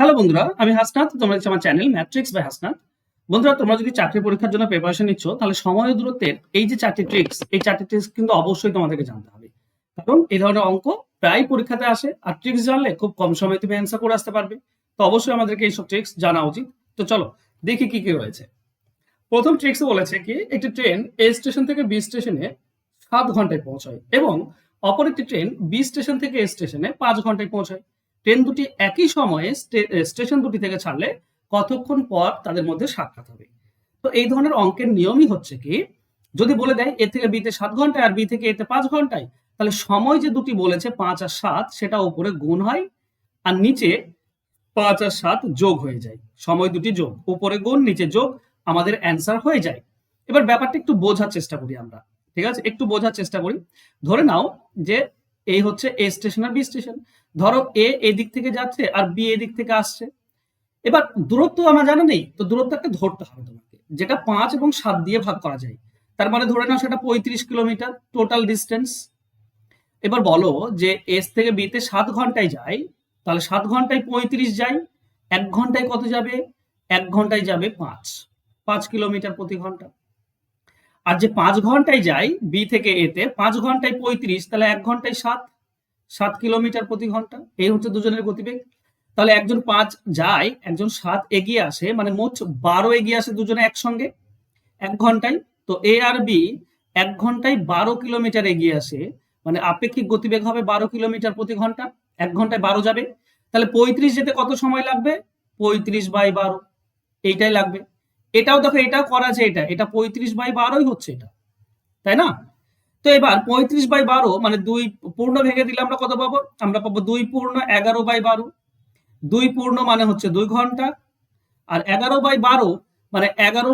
Hello বন্ধুরা, আমি হাসনাথ তোমরা হচ্ছে আমার চ্যানেল ম্যাট্রিক্স বাই হাসনাথ বন্ধুরা, তোমরা যদি চাকরি পরীক্ষার জন্য প্রিপারেশন নিচ্ছ, তাহলে সময় দূরত্বের এই যে চারটি ট্রিক্স এই চারটি ট্রিক্স কিন্তু অবশ্যই তোমাদেরকে জানতে হবে। কারণ এই ধরনের অঙ্ক প্রায় পরীক্ষাতে আসে, আর ট্রিক্স জানলে খুব কম সময়ে তুমি অ্যান্সার করে আসতে পারবে। তো অবশ্যই আমাদেরকে এইসব ট্রিক্স জানা উচিত। তো চলো, দেখি কি কি রয়েছে। প্রথম ট্রিক্স বলেছে কি, একটি ট্রেন এ স্টেশন থেকে বি স্টেশনে সাত ঘন্টায় পৌঁছায় এবং অপর একটি ট্রেন বি স্টেশন থেকে এ স্টেশনে পাঁচ ঘন্টায় পৌঁছায়। ট্রেন দুটি একই সময়ে স্টেশন দুটি থেকে ছাড়লে কতক্ষণ পর তাদের মধ্যে সাক্ষাৎ হবে? তো এই ধরনের অঙ্কের নিয়মই হচ্ছে কি, যদি বলে দেয় এ থেকে বিতে সাত ঘন্টায় আর বি থেকে এতে পাঁচ ঘন্টায়, তাহলে সময় যে দুটি বলেছে পাঁচ আর সাত, সেটা উপরে গুণ হয় আর নিচে পাঁচ আর সাত যোগ হয়ে যায়। সময় দুটি যোগ, উপরে গুণ, নিচে যোগ, আমাদের অ্যান্সার হয়ে যায়। এবার ব্যাপারটা একটু বোঝার চেষ্টা করি আমরা, ঠিক আছে? একটু বোঝার চেষ্টা করি। ধরে নাও যে এই হচ্ছে এ স্টেশন আর বি স্টেশন। ধরো এ এদিক থেকে যাচ্ছে আর বি এদিক থেকে আসছে। এবার দূরত্ব আমার জানা নেই, তো দূরত্বকে ধরতে হবে তোমাকে। যেটা পাঁচ এবং সাত দিয়ে ভাগ করা যায়, তার মানে ধরে নাও সেটা পঁয়ত্রিশ কিলোমিটার টোটাল ডিস্টেন্স এবার বলো যে এস থেকে বিতে সাত ঘন্টায় যায়, তাহলে সাত ঘন্টায় পঁয়ত্রিশ যায়, এক ঘন্টায় কত যাবে? এক ঘন্টায় যাবে পাঁচ। পাঁচ কিলোমিটার প্রতি ঘণ্টা। আর যে পাঁচ ঘন্টায় যায় বি থেকে এতে পাঁচ ঘন্টায় পঁয়ত্রিশ, তাহলে এক ঘন্টায় সাত। সাত কিলোমিটার প্রতি ঘণ্টা, এই হচ্ছে দুজনের গতিবেগ। তাহলে একজন পাঁচ যায়, একজন সাত এগিয়ে আসে মানে মোট বারো এগিয়ে আসে দুজনে একসঙ্গে, এক ঘন্টায়। তো এ আর বি এক ঘন্টায় বারো কিলোমিটার এগিয়ে আসে মানে আপেক্ষিক গতিবেগ হবে বারো কিলোমিটার প্রতি ঘণ্টা, এক ঘন্টায় বারো যাবে। তাহলে পঁয়ত্রিশ যেতে কত সময় লাগবে? পঁয়ত্রিশ বাই বারো, এইটাই লাগবে। এটাও দেখো, এটাও করা আছে এটা এটা পঁয়ত্রিশ বাই বারোই হচ্ছে এটা, তাই না? তো এবার পঁয়ত্রিশ বাই বারো মানে দুই পূর্ণ ভেঙে দিলে আমরা কত পাবো? আমরা পাবো দুই পূর্ণ এগারো বাই বারো। দুই পূর্ণ মানে হচ্ছে দুই ঘণ্টা। আর এগারো বাই বারো মানে এগারো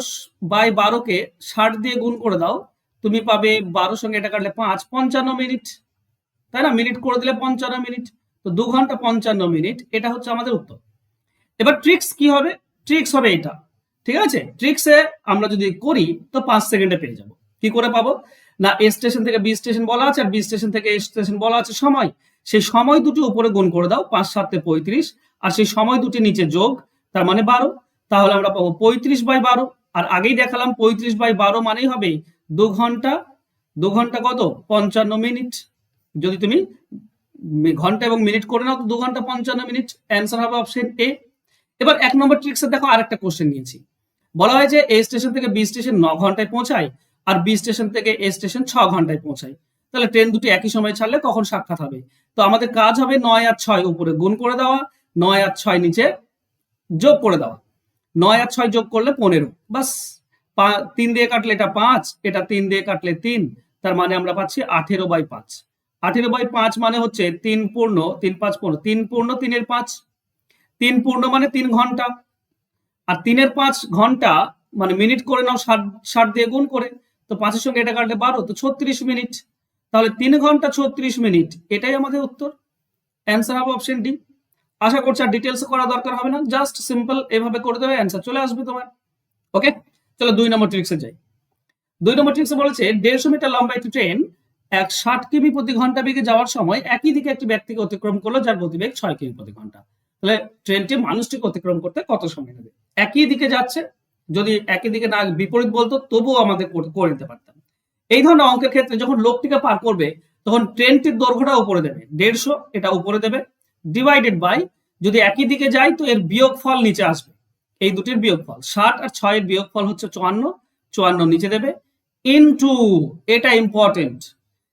বাই বারোকে ষাট দিয়ে গুণ করে দাও, তুমি পাবে বারো সঙ্গে এটা কাটলে পাঁচ, পঞ্চান্ন মিনিট। তাই না? মিনিট করে দিলে পঞ্চান্ন মিনিট। তো দু ঘণ্টা পঞ্চান্ন মিনিট, এটা হচ্ছে আমাদের উত্তর। এবার ট্রিক্স কি হবে? ট্রিক্স হবে এটা। ঠিক আছে? ট্রিক্সে আমরা যদি করি, তো পাঁচ সেকেন্ডে পেয়ে যাব। কি করে পাবো? না এ স্টেশন থেকে বি স্টেশন বলা আছে আর বি স্টেশন থেকে এ স্টেশন বলা আছে সময়। সেই সময় দুটি উপরে গুণ করে দাও, পাঁচ, সাতে পঁয়ত্রিশ। আর সেই সময় দুটি নিচে যোগ, তার মানে বারো। তাহলে আমরা পাবো পঁয়ত্রিশ বাই বারো। আর আগেই দেখালাম পঁয়ত্রিশ বাই বারো মানেই হবে দু ঘণ্টা। দু ঘণ্টা কত? পঞ্চান্ন মিনিট। যদি তুমি ঘণ্টা এবং মিনিট করে নাও, তো দু ঘণ্টা পঞ্চান্ন মিনিট। অ্যান্সার হবে অপশন এ এবার এক নম্বর ট্রিক্সে দেখো আরেকটা কোশ্চেন নিয়েছি। বলা হয় যে এ স্টেশন থেকে বি স্টেশন ন ঘন্টায় পৌঁছায়। আর বি স্টেশন থেকে এ স্টেশন ছ ঘন্টায় পৌঁছায়। তাহলে ট্রেন দুটি একই সময় ছাড়লে কখন সাক্ষাৎ হবে? তো আমাদের কাজ হবে নয় আর ছয় উপরে গুণ করে দেওয়া, নয় আর ছয় নিচে যোগ করে দেওয়া। নয় আর ছয় যোগ করলে পনেরো। বাস তিন দিয়ে কাটলে এটা পাঁচ, এটা তিন দিয়ে কাটলে তিন, তার মানে আমরা পাচ্ছি আঠেরো বাই পাঁচ। আঠেরো বাই পাঁচ মানে হচ্ছে তিন পূর্ণ, তিন পাঁচ পূর্ণ। তিন পূর্ণ, তিনের পাঁচ। তিন পূর্ণ মানে তিন ঘণ্টা। আর তিনের পাঁচ ঘণ্টা মানে মিনিট করে নাও, ষাট ষাট দিয়ে গুণ করে। তো পাঁচের সঙ্গে এটা কাটলে বারো, তো ছত্রিশ মিনিট। তাহলে তিন ঘণ্টা ছত্রিশ মিনিট, এটাই আমাদের উত্তর। অ্যান্সার হবে অপশন ডি আশা করছি আর ডিটেলস করা দরকার হবে না। জাস্ট সিম্পল এভাবে করে দেবে অ্যান্সার চলে আসবে তোমার। ওকে চলো দুই নম্বর ট্রিক্সে যাই। দুই নম্বর ট্রিক্সে বলেছে, দেড়শো মিটার লম্বা একটি ট্রেন এক ষাট কিমি প্রতি ঘণ্টা বেগে যাওয়ার সময় একই দিকে একটি ব্যক্তিকে অতিক্রম করল, যার গতিবেগ ছয় কিমি প্রতি ঘণ্টা। তাহলে ট্রেনটি মানুষটিকে অতিক্রম করতে কত সময় নেবে? একই দিকে যাচ্ছে যদি একই দিকে না বিপরীত বলতো, তবুও আমাদের করে নিতে পারতাম। এই ধরনের অঙ্কের ক্ষেত্রে যখন লোকটিকে পার করবে, তখন ট্রেনটির দৈর্ঘ্যটা উপরে দেবে, দেড়শো, এটা উপরে দেবে। ডিভাইডেড বাই যদি একই দিকে যায় তো এর বিয়োগফল নিচে আসবে। এই দুটির বিয়োগফল, ষাট আর ছয়ের বিয়োগফল হচ্ছে চুয়ান্ন চুয়ান্ন নিচে দেবে। ইনটু এটা ইম্পর্টেন্ট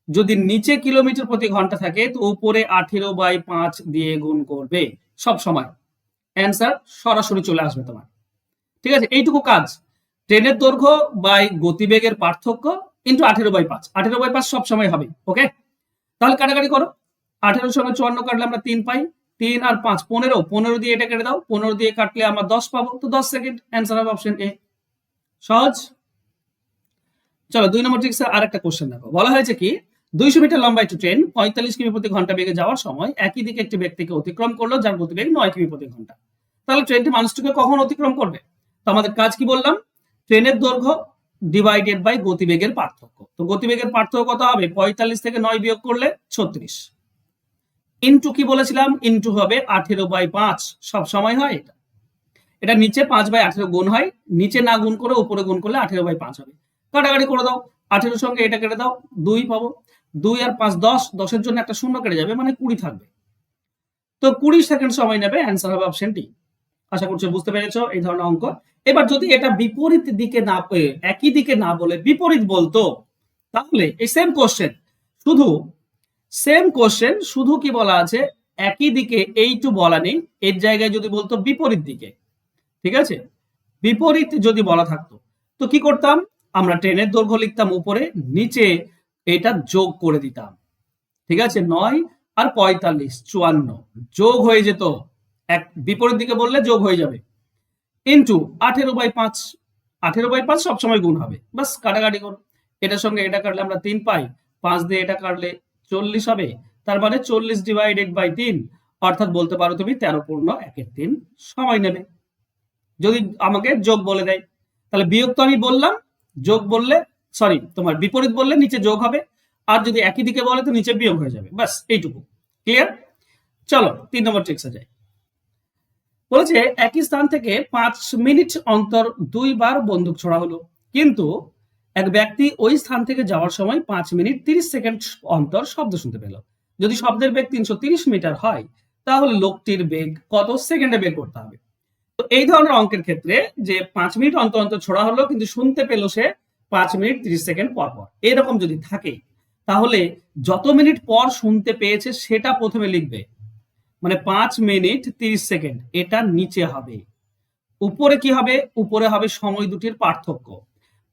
যদি নিচে কিলোমিটার প্রতি ঘণ্টা থাকে, তো উপরে আঠেরো বাই পাঁচ দিয়ে গুণ করবে। সব সময়। অ্যান্সার সরাসরি চলে আসবে তোমার। ঠিক আছে? এইটুকু কাজ। ট্রেনের দৈর্ঘ্য বাই গতিবেগের পার্থক্য ইন্টু আঠেরো বাই পাঁচ। আঠেরো বাই পাঁচ সব সময় হবে ওকে তাহলে কাটাকাটি করো। আঠেরোর সঙ্গে চুয়ান্ন কাটলে আমরা তিন পাই। তিন আর পাঁচ, পনেরো। পনেরো দিয়ে এটা কেটে দাও। পনেরো দিয়ে কাটলে আমরা দশ পাবো। তো দশ সেকেন্ড অ্যান্সার হবে অপশন এ সহজ? চলো, দুই নম্বর ট্রিক্সের আর একটা কোশ্চেন দেখো। বলা হয়েছে কি, দুইশো মিটার লম্বা একটি ট্রেন পঁয়তাল্লিশ কিমি প্রতি ঘণ্টা বেগে যাওয়ার সময় একই দিকে একটি ব্যক্তিকে অতিক্রম করল, যার গতিবেগ নয় কিমি প্রতি ঘণ্টা। তাহলে ট্রেনটি মানুষটিকে কখন অতিক্রম করবে? তো আমাদের কাজ কি বললাম? ট্রেনের দৈর্ঘ্য ডিভাইডেড বাই গতিবেগের পার্থক্য। তো গতিবেগের পার্থক্য কত হবে? পঁয়তাল্লিশ থেকে নয় বিয়োগ করলে ছত্রিশ। ইনটু কি বলেছিলাম? ইনটু হবে আঠেরো বাই পাঁচ। সব সময় হয় এটা। এটা নিচে পাঁচ বাই আঠেরো গুণ হয়। নিচে না গুণ করে উপরে গুণ করলে আঠেরো বাই পাঁচ হবে। কাটাকাটি করে দাও। আঠেরোর সঙ্গে এটা কেটে দাও। দুই পাবো। দুই আর পাঁচ দশ। দশের জন্য একটা শূন্য কেটে যাবে মানে কুড়ি থাকবে। তো কুড়ি সেকেন্ড সময় নেবে। অ্যান্সার হবে অপশন ডি আশা করছি বুঝতে পেরেছ এই ধরনের অঙ্ক। এবার যদি এটা বিপরীত দিকে না একই দিকে না বলে বিপরীত বলতো, তাহলে এই সেম কোশ্চেন শুধু সেম কোশ্চেন শুধু কি বলা আছে? একই দিকে এইটু বলা নেই, এর জায়গায় যদি বলতো বিপরীত দিকে, ঠিক আছে? বিপরীত যদি বলা থাকতো, তো কি করতাম? আমরা ট্রেনের দৈর্ঘ্য লিখতাম উপরে, নিচে এটা যোগ করে দিতাম, ঠিক আছে? নয় আর পঁয়তাল্লিশ, চুয়ান্ন, যোগ হয়ে যেত এক বিপরীত দিকে বললে যোগ হয়ে যাবে। ইন্টু আঠেরো বাই পাঁচ, আঠেরো বাই পাঁচ সবসময় গুণ হবে। বাস কাটাকাটি করো। এটার সঙ্গে এটা কাটলে আমরা তিন পাই। পাঁচ দিয়ে এটা কাটলে চল্লিশ হবে। তার মানে চল্লিশ ডিভাইডেড বাই তিন, অর্থাৎ বলতে পারো তুমি তেরো পূর্ণ একের তিন সময় নেবে। যদি আমাকে যোগ বলে দেয়, তাহলে বিয়োগ তো আমি বললাম, যোগ বললে সরি তোমার বিপরীত বললে নিচে যোগ হবে। আর যদি একই দিকে বলে তো নিচে বিয়োগ হয়ে যাবে। বাস এইটুকু। ক্লিয়ার চলো, তিন নম্বর ট্রিক্সে যাই। বলেছে একই স্থান থেকে পাঁচ মিনিট অন্তর দুইবার বন্দুক ছোড়া হলো। কিন্তু এক ব্যক্তি ওই স্থান থেকে যাওয়ার সময় পাঁচ মিনিট তিরিশ সেকেন্ড অন্তর শব্দ শুনতে পেল। যদি শব্দের বেগ তিনশো তিরিশ মিটার হয়, তাহলে লোকটির বেগ কত সেকেন্ডে বের করতে হবে? তো এই ধরনের অঙ্কের ক্ষেত্রে যে পাঁচ মিনিট অন্তর অন্তর ছোড়া হলো, কিন্তু শুনতে পেল সে পাঁচ মিনিট তিরিশ সেকেন্ড পর পর। এরকম যদি থাকে, তাহলে যত মিনিট পর শুনতে পেয়েছে, সেটা প্রথমে লিখবে মানে পাঁচ মিনিট তিরিশ সেকেন্ড, এটা নিচে হবে। উপরে কি হবে? উপরে হবে সময় দুটির পার্থক্য।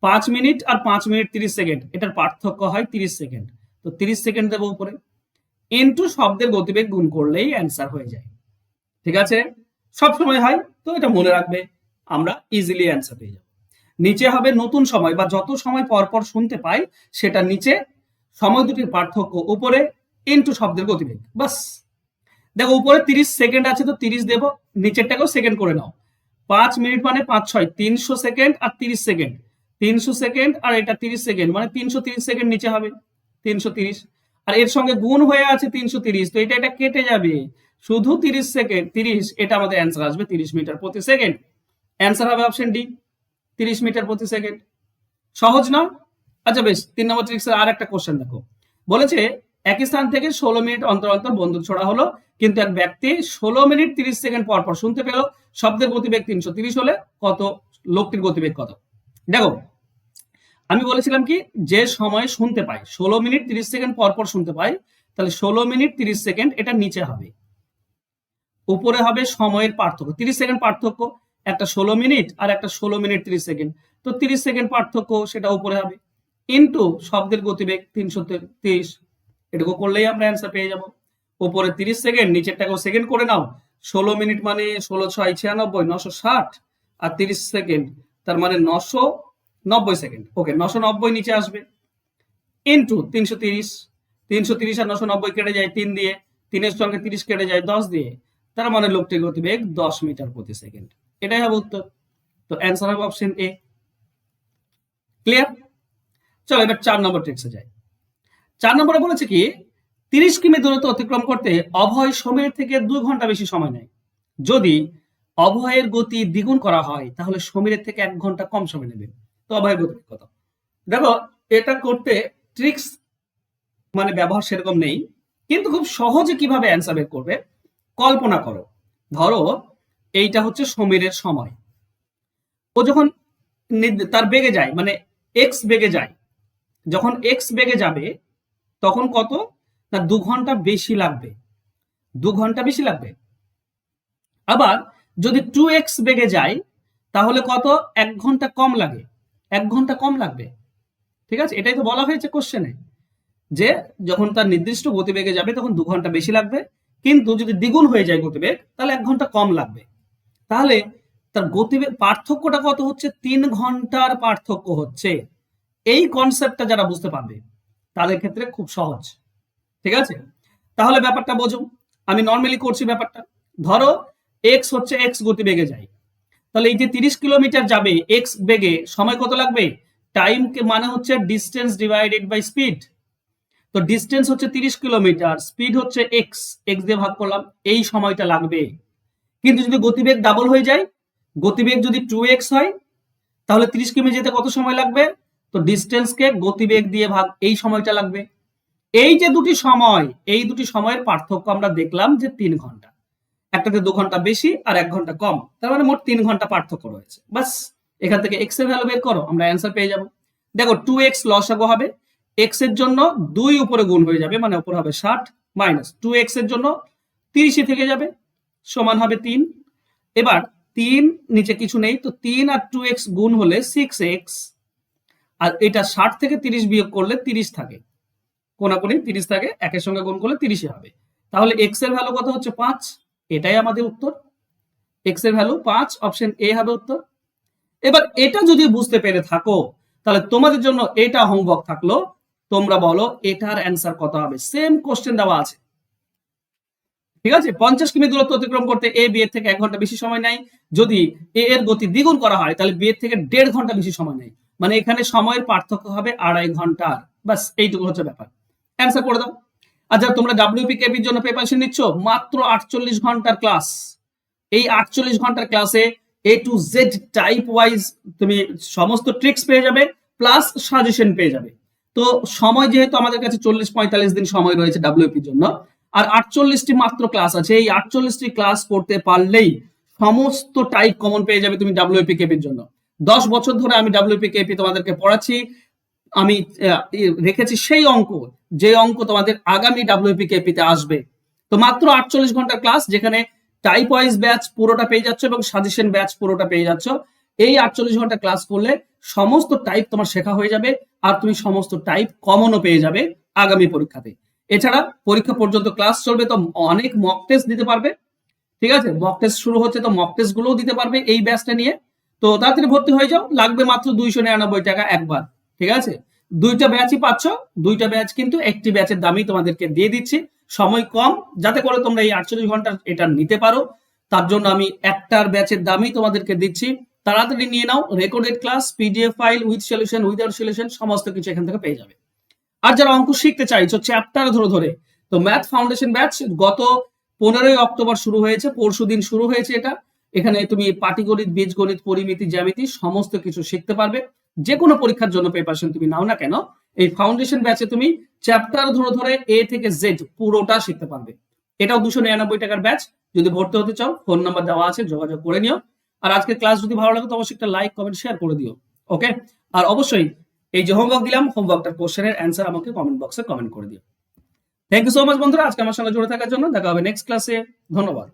পাঁচ মিনিট আর পাঁচ মিনিট তিরিশ সেকেন্ড, এটার পার্থক্য হয় তিরিশ সেকেন্ড। তো তিরিশ সেকেন্ড দেবো উপরে। ইন্টু শব্দের গতিবেগ গুণ করলেই অ্যান্সার হয়ে যায়। ঠিক আছে? সব সময় হয়, তো এটা মনে রাখবে, আমরা ইজিলি অ্যান্সার পেয়ে যাব। নিচে হবে নতুন সময়, বা যত সময় পর পর শুনতে পাই, সেটা নিচে, সময় দুটির পার্থক্য উপরে ইন্টু শব্দের গতিবেগ, বাস। দেখো, উপরে তিরিশ সেকেন্ড আছে তো তিরিশ দেবো, নিচেরটাকেও সেকেন্ড করে নাও। পাঁচ মিনিট মানে পাঁচ ছয়, তিনশো সেকেন্ড আর তিরিশ সেকেন্ড তিনশো সেকেন্ড আর এটা তিরিশ সেকেন্ড মানে তিনশো তিরিশ সেকেন্ড নিচে হবে। তিনশো তিরিশ। আর এর সঙ্গে গুণ হয়ে আছে তিনশো তিরিশ, তো এটা এটা কেটে যাবে। শুধু তিরিশ সেকেন্ড তিরিশ, এটা আমাদের অ্যান্সার আসবে তিরিশ মিটার প্রতি সেকেন্ড অ্যান্সার হবে অপশন ডি তিরিশ মিটার প্রতি সেকেন্ড সহজ না? আচ্ছা বেশ, তিন নম্বর ট্রিক্সের আর একটা কোশ্চেন দেখো। বলেছে, একই স্থান থেকে ষোলো মিনিট অন্তর অন্তর বন্দুক ছোড়া হলো। কিন্তু এক ব্যক্তি ষোলো মিনিট তিরিশ সেকেন্ড পর পর শুনতে পেল, শব্দের গতিবেগ তিনশো তিরিশ হলে কত, লোকটির গতিবেগ কত? দেখো, আমি বলেছিলাম কি, যে সময় শুনতে পাই, ষোলো মিনিট তিরিশ সেকেন্ড পর পর শুনতে পাই, তাহলে ষোলো মিনিট তিরিশ সেকেন্ড এটা নিচে হবে। উপরে হবে সময়ের পার্থক্য। তিরিশ সেকেন্ড পার্থক্য, একটা ষোলো মিনিট আর একটা ষোলো মিনিট তিরিশ সেকেন্ড। তো তিরিশ সেকেন্ড পার্থক্য সেটা উপরে হবে। ইন্টু শব্দের গতিবেগ তিনশো তিরিশ, এটুকু করলেই আমরা অ্যান্সার পেয়ে যাব। উপরে তিরিশ সেকেন্ড, নিচেরটাকেও সেকেন্ড করে নাও। ষোলো মিনিট মানে ষোলো ছয় ছিয়ানব্বই, নশো ষাট আর তিরিশ সেকেন্ড, তার মানে নশো নব্বই সেকেন্ড। ওকে নশো নব্বই নিচে আসবে। ইন্টু তিনশো তিরিশ তিনশো তিরিশ আর নশো নব্বই কেটে যায় তিন দিয়ে, তিনের সঙ্গে তিরিশ কেটে যায় দশ দিয়ে, তার মানে লোকটির গতিবেগ দশ মিটার প্রতি সেকেন্ড। এটাই হবে উত্তর। তো অ্যান্সার হবে অপশন এ ক্লিয়ার চলো এবার চার নম্বর ট্রিক্সে যাই। চার নম্বরে বলেছে কি তিরিশ কিমি দূরত্ব অতিক্রম করতে অভয় সময়ের থেকে দুই ঘণ্টা বেশি সময় নেয়। যদি অভয়ের গতি দ্বিগুণ করা হয়, তাহলে সমীরের থেকে এক ঘণ্টা কম সময় নেবে। তো অভয়ের গতি কত? দেখো, এটা করতে ট্রিক্স মানে ব্যবহার সেরকম নেই, কিন্তু খুব সহজে কীভাবে অ্যান্সার বের করবে, কল্পনা করো। ধরো, এইটা হচ্ছে সমীরের সময়। ও যখন তার বেগে যায় মানে এক্স বেগে যায়, যখন এক্স বেগে যাবে, তখন কত? না, দু ঘণ্টা বেশি লাগবে। দু ঘণ্টা বেশি লাগবে। আবার যদি টু এক্স বেগে যায়, তাহলে কত? এক ঘণ্টা কম লাগে। এক ঘণ্টা কম লাগবে। ঠিক আছে? এটাই তো বলা হয়েছে কোশ্চেনে যে যখন তার নির্দিষ্ট গতিবেগে যাবে, তখন দু ঘণ্টা বেশি লাগবে। কিন্তু যদি দ্বিগুণ হয়ে যায় গতিবেগ, তাহলে এক ঘণ্টা কম লাগবে। তাহলে তার গতিবেগ, পার্থক্যটা কত হচ্ছে? তিন ঘণ্টার পার্থক্য হচ্ছে। এই কনসেপ্টটা যারা বুঝতে পারবে, তাদের ক্ষেত্রে খুব সহজ। ঠিক আছে? তাহলে ব্যাপারটা বোঝো। আমি নর্মালি করছি ব্যাপারটা। ধরো এক্স হচ্ছে এক্স গতিবেগে যায়। তাহলে এই যে তিরিশ কিলোমিটার যাবে এক্স বেগে, সময় কত লাগবে? টাইম মানে হচ্ছে ডিস্টেন্স ডিভাইডেড বাই স্পিড তো ডিস্টেন্স হচ্ছে তিরিশ কিলোমিটার স্পিড হচ্ছে এক্স এক্স দিয়ে ভাগ করলাম, এই সময়টা লাগবে। কিন্তু যদি গতিবেগ ডাবল হয়ে যায়, গতিবেগ যদি টু এক্স হয়, তাহলে তিরিশ কিমি যেতে কত সময় লাগবে? তো ডিস্টেন্সকে গতিবেগ দিয়ে ভাগ, এই সময়টা লাগবে। এই যে দুটি সময়, এই দুটি সময়ের পার্থক্য আমরা দেখলাম যে তিন ঘণ্টা। একটাতে দু ঘণ্টা বেশি আর এক ঘণ্টা কম। তার মানে মোট তিন ঘণ্টা পার্থক্য রয়েছে। বাস এখান থেকে এক্সের ভ্যালু বের করো, আমরা অ্যান্সার পেয়ে যাব। দেখো টু এক্স লসাগু হবে। এক্সের জন্য দুই উপরে গুণ হয়ে যাবে মানে উপরে হবে ষাট মাইনাস টু এক্সের জন্য তিরিশই থেকে যাবে, সমান হবে তিন। এবার তিন, নিচে কিছু নেই, তো তিন আর টু এক্স গুণ হলে সিক্স এক্স আর এটা ষাট থেকে তিরিশ বিয়োগ করলে তিরিশ থাকে। কোনাকুনি তিরিশ থাকে, একের সঙ্গে গুণ করলে তিরিশে হবে। তাহলে এক্সের ভ্যালু কত হচ্ছে? পাঁচ। এটাই আমাদের উত্তর। এক্সের ভ্যালু পাঁচ অপশন এ হবে উত্তর। এবার এটা যদি বুঝতে পেরে থাকো, তাহলে তোমাদের জন্য এটা হোমওয়ার্ক থাকল। তোমরা বলো, এটার অ্যান্সার কত হবে? সেম কোশ্চেন দেওয়া আছে। ঠিক আছে? পঞ্চাশ কিমি দূরত্ব অতিক্রম করতে এ বি এর থেকে এক ঘণ্টা বেশি সময় নেয়। যদি এ এর গতি দ্বিগুণ করা হয়, তাহলে বি এর থেকে দেড় ঘণ্টা বেশি সময় নেয়। মানে এখানে সময়ের পার্থক্য হবে আড়াই ঘণ্টার। বাস এইটুকু হচ্ছে ব্যাপার। অ্যান্সার করে দাও। আচ্ছা তোমরা ডাব্লিউপি কেপির জন্য প্রিপারেশন নিচ্ছ? মাত্র আটচল্লিশ ঘণ্টার ক্লাস এই আটচল্লিশ ঘণ্টার ক্লাসে A to Z type wise তুমি সমস্ত ট্রিক্স পেয়ে যাবে প্লাস সাজেশন পেয়ে যাবে। তো সময় যেহেতু আমাদের কাছে চল্লিশ পঁয়তাল্লিশ দিন সময় রয়েছে ডাব্লিউপির জন্য, আর আটচল্লিশটি মাত্র ক্লাস আছে, এই আটচল্লিশটি ক্লাস করতে পারলেই সমস্ত টাইপ কমন পেয়ে যাবে তুমি ডাব্লিউপি কেপির জন্য। দশ বছর ধরে আমি ডাব্লিউপি কেপি তোমাদেরকে পড়াচ্ছি, আমি রেখেছি সেই অঙ্ক। যে অঙ্ক তোমাদের আগামী ডাব্লিউপি কেপিতে আসবে। তো মাত্র আটচল্লিশ ঘণ্টার ক্লাস যেখানে টাইপ ওয়াইজ ব্যাচ পুরোটা পেয়ে যাচ্ছ এবং সাজেশন ব্যাচ পুরোটা পেয়ে যাচ্ছ। এই আটচল্লিশ ঘণ্টা ক্লাস করলে সমস্ত টাইপ তোমার শেখা হয়ে যাবে আর তুমি সমস্ত টাইপ কমনও পেয়ে যাবে আগামী পরীক্ষাতে। এছাড়া পরীক্ষা পর্যন্ত ক্লাস চলবে তো অনেক মক টেস্ট দিতে পারবে। ঠিক আছে? মক টেস্ট শুরু হচ্ছে তো মক টেস্ট গুলোও দিতে পারবে এই ব্যাচটা নিয়ে। তো তাড়াতাড়ি ভর্তি হয়ে যাও, লাগবে মাত্র দুইশো নিরানব্বই টাকা একবার। ঠিক আছে? দুইটা ব্যাচই পাচ্ছ, দুইটা ব্যাচ কিন্তু একটি ব্যাচের দামই তোমাদেরকে দিয়ে দিচ্ছি। সময় কম, যাতে করে তোমরা এই আটচল্লিশ ঘণ্টা এটা নিতে পারো। তার জন্য আমি একটার ব্যাচের দামই তোমাদেরকে দিচ্ছি। তাড়াতাড়ি নিয়ে নাও recorded class PDF file with solution without solution সমস্ত কিছু এখান থেকে পেয়ে যাবে। আর যারা অঙ্ক শিখতে চাইছো চ্যাপ্টার ধরে ধরে, তো ম্যাথ ফাউন্ডেশন ব্যাচ গত পনেরোই অক্টোবর শুরু হয়েছে, পরশু দিন শুরু হয়েছে এটা। এখানে তুমি পাটিগণিত, বীজগণিত, পরিমিতি, জ্যামিতি, সমস্ত কিছু শিখতে পারবে। যে কোনো পরীক্ষার জন্য প্রিপারেশন তুমি নাও না কেন, এই ফাউন্ডেশন ব্যাচে তুমি চ্যাপ্টার ধরে ধরে এ থেকে জেড পুরোটা শিখতে পারবে। এটাও দুশো নিরানব্বই টাকার ব্যাচ যদি ভর্তি হতে চাও ফোন নাম্বার দেওয়া আছে, যোগাযোগ করে নিও। আর আজকের ক্লাস যদি ভালো লাগে, তো অবশ্যই একটা লাইক কমেন্ট শেয়ার করে দিও ওকে আর অবশ্যই এই যে হোমওয়ার্ক দিলাম হোমওয়ার্কটার কোশ্চেনের অ্যান্সার আমাকে কমেন্ট বক্সে কমেন্ট করে দিও। থ্যাংক ইউ সো মাচ বন্ধুরা, আজকে আমার সঙ্গে জুড়ে থাকার জন্য, দেখা হবে নেক্সট ক্লাসে ধন্যবাদ।